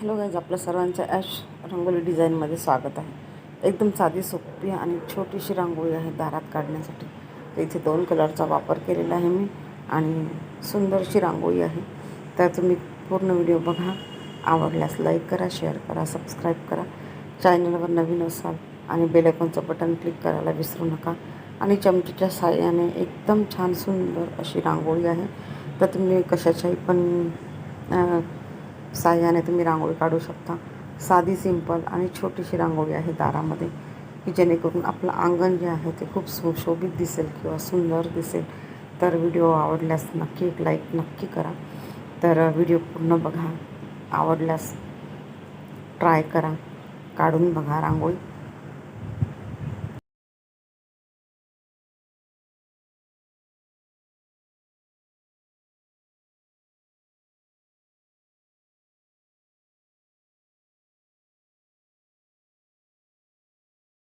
Hello guys आपल्या सर्वांचं ash rangoli डिझाईनमध्ये स्वागत आहे. एकदम साधी सोपी आणि छोटीशी रांगोळी आहे दारात काढण्यासाठी. तर इथे दोन कलरचा वापर केलेला आहे मी आणि सुंदरशी रांगोळी आहे. तर तुम्ही पूर्ण व्हिडिओ बघा आवडल्यास लाईक करा शेअर करा सबस्क्राईब करा. चॅनलवर नवीन असाल आणि बेलायकॉनचं बटन क्लिक करायला विसरू नका. आणि चमचीच्या साह्याने एकदम छान सुंदर अशी रांगोळी आहे. तर तुम्ही कशाच्याही पण साह्याने तुम्ही रांगोळी काढू शकता. साधी सिंपल आणि छोटीशी रांगोळी आहे दारामध्ये की जेणेकरून आपलं अंगण जे आहे ते खूप सुशोभित दिसेल किंवा सुंदर दिसेल. तर व्हिडिओ आवडल्यास नक्की एक लाईक नक्की करा. तर व्हिडिओ पूर्ण बघा. आवडल्यास ट्राय करा. काढून बघा रांगोळी.